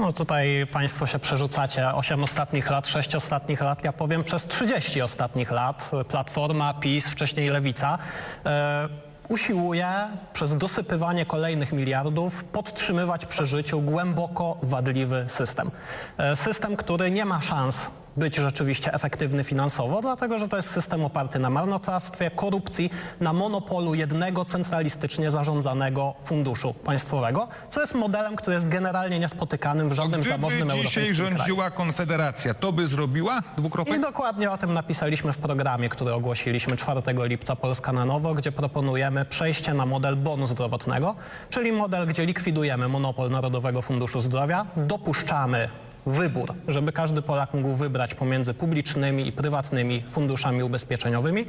No tutaj Państwo się przerzucacie 8 ostatnich lat, 6 ostatnich lat, ja powiem przez 30 ostatnich lat. Platforma, PiS, wcześniej Lewica. E, usiłuje przez dosypywanie kolejnych miliardów podtrzymywać przy życiu głęboko wadliwy system. E, system, który nie ma szans być rzeczywiście efektywny finansowo, dlatego że to jest system oparty na marnotrawstwie, korupcji, na monopolu jednego centralistycznie zarządzanego funduszu państwowego, co jest modelem, który jest generalnie niespotykanym w żadnym zamożnym dzisiaj europejskim kraju. rządziła Konfederacja, to by zrobiła dwukropek? I dokładnie o tym napisaliśmy w programie, który ogłosiliśmy 4 lipca Polska na Nowo, gdzie proponujemy przejście na model bonu zdrowotnego, czyli model, gdzie likwidujemy monopol Narodowego Funduszu Zdrowia, dopuszczamy wybór, żeby każdy Polak mógł wybrać pomiędzy publicznymi i prywatnymi funduszami ubezpieczeniowymi,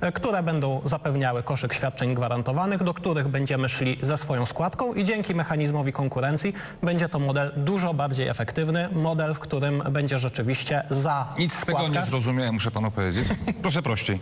e, które będą zapewniały koszyk świadczeń gwarantowanych, do których będziemy szli ze swoją składką i dzięki mechanizmowi konkurencji będzie to model dużo bardziej efektywny, model, w którym będzie rzeczywiście za Nic z tego nie zrozumiałem, muszę panu powiedzieć. Proszę prościej.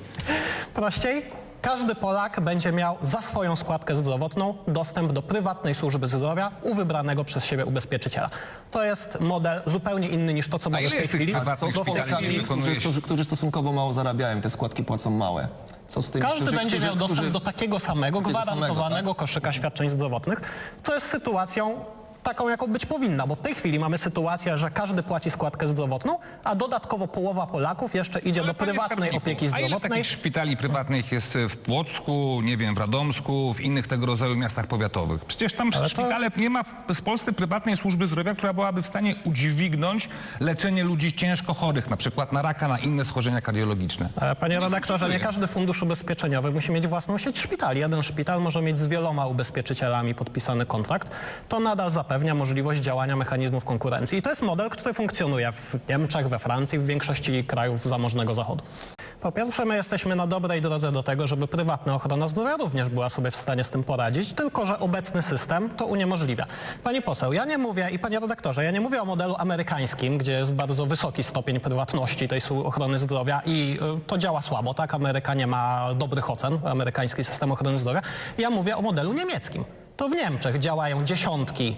Prościej, każdy Polak będzie miał za swoją składkę zdrowotną dostęp do prywatnej służby zdrowia u wybranego przez siebie ubezpieczyciela. To jest model zupełnie inny niż to, co mamy ile w tej jest tych chwili. prywatnych szpitali, gdzie wykonuje którzy, którzy, którzy stosunkowo mało zarabiają, te składki płacą małe. Co z tymi, Każdy którzy, będzie którzy, miał dostęp którzy, do takiego samego, takiego gwarantowanego samego, tak? koszyka świadczeń zdrowotnych, co jest sytuacją taką, jaką być powinna, bo w tej chwili mamy sytuację, że każdy płaci składkę zdrowotną, a dodatkowo połowa Polaków jeszcze idzie Ale do prywatnej opieki A ile zdrowotnej. takich szpitali prywatnych jest w Płocku, nie wiem, w Radomsku, w innych tego rodzaju miastach powiatowych? Przecież tam to- szpitale, nie ma w, Polsce prywatnej służby zdrowia, która byłaby w stanie udźwignąć leczenie ludzi ciężko chorych, na przykład na raka, na inne schorzenia kardiologiczne. E, Panie redaktorze, nie każdy fundusz ubezpieczeniowy musi mieć własną sieć szpitali. Jeden szpital może mieć z wieloma ubezpieczycielami podpisany kontrakt. To nadal zapewnia możliwość działania mechanizmów konkurencji. I to jest model, który funkcjonuje w Niemczech, we Francji, w większości krajów zamożnego Zachodu. Po pierwsze, my jesteśmy na dobrej drodze do tego, żeby prywatna ochrona zdrowia również była sobie w stanie z tym poradzić, tylko że obecny system to uniemożliwia. Pani poseł, ja nie mówię i panie redaktorze, ja nie mówię o modelu amerykańskim, gdzie jest bardzo wysoki stopień prywatności tej ochrony zdrowia i y, to działa słabo, tak? Ameryka nie ma dobrych ocen, amerykański system ochrony zdrowia. Ja mówię o modelu niemieckim. To w Niemczech działają dziesiątki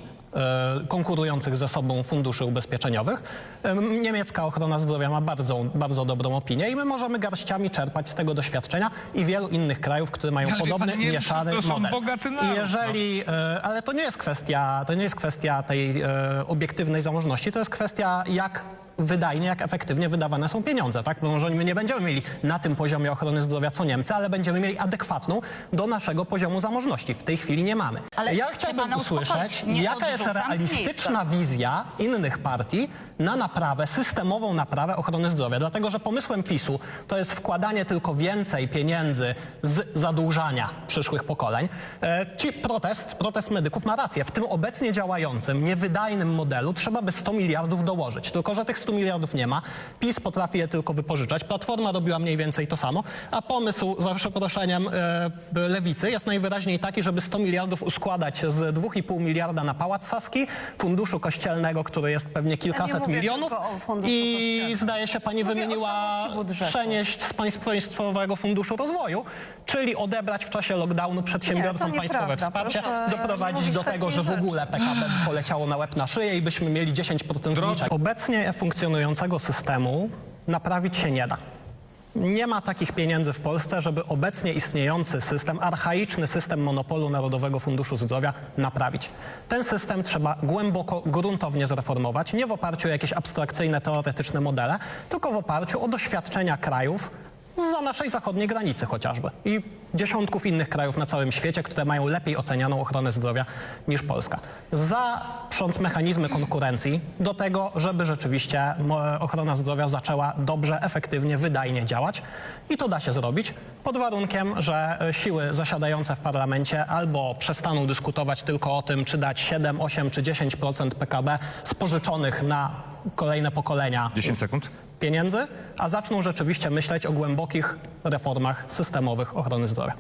konkurujących ze sobą funduszy ubezpieczeniowych. Em, Niemiecka ochrona zdrowia ma bardzo, bardzo dobrą opinię i my możemy garściami czerpać z tego doświadczenia i wielu innych krajów, które mają Ale podobny, pan, mieszany to są model. naród, I jeżeli, e, ale to nie jest kwestia, to nie jest kwestia tej e, obiektywnej zamożności, to jest kwestia jak wydajnie, jak efektywnie wydawane są pieniądze, tak? Bo Może my nie będziemy mieli na tym poziomie ochrony zdrowia co Niemcy, ale będziemy mieli adekwatną do naszego poziomu zamożności. W tej chwili nie mamy. Ale ja chciałbym usłyszeć, jaka jest realistyczna wizja innych partii na naprawę, systemową naprawę ochrony zdrowia. Dlatego, że pomysłem PiSu to jest wkładanie tylko więcej pieniędzy z zadłużania przyszłych pokoleń. E, ci protest, protest medyków ma rację. W tym obecnie działającym, niewydajnym modelu trzeba by 100 miliardów dołożyć. Tylko, że tych 100 miliardów nie ma. PiS potrafi je tylko wypożyczać. Platforma robiła mniej więcej to samo. A pomysł, za przeproszeniem, e, lewicy jest najwyraźniej taki, żeby 100 miliardów uskładać z 2,5 miliarda na Pałac Saski, funduszu kościelnego, który jest pewnie kilkaset milionów i zdaje się pani Mówię wymieniła przenieść z państw- Państwowego Funduszu Rozwoju, czyli odebrać w czasie lockdownu przedsiębiorcom Nie, państwowe wsparcie, Proszę doprowadzić do tego, że w ogóle PKB poleciało na łeb na szyję i byśmy mieli 10% zniczek. Obecnie funkcjonującego systemu naprawić się nie da. Nie ma takich pieniędzy w Polsce, żeby obecnie istniejący system, archaiczny system monopolu Narodowego Funduszu Zdrowia naprawić. Ten system trzeba głęboko, gruntownie zreformować, nie w oparciu o jakieś abstrakcyjne, teoretyczne modele, tylko w oparciu o doświadczenia krajów za naszej zachodniej granicy chociażby i dziesiątków innych krajów na całym świecie, które mają lepiej ocenianą ochronę zdrowia niż Polska. Zaprząc mechanizmy konkurencji do tego, żeby rzeczywiście ochrona zdrowia zaczęła dobrze, efektywnie, wydajnie działać i to da się zrobić pod warunkiem, że e, siły zasiadające w parlamencie albo przestaną dyskutować tylko o tym, czy dać 7, 8 czy 10% PKB spożyczonych na kolejne pokolenia 10 sekund. Pieniędzy, a zaczną rzeczywiście myśleć o głębokich reformach systemowych ochrony zdrowia.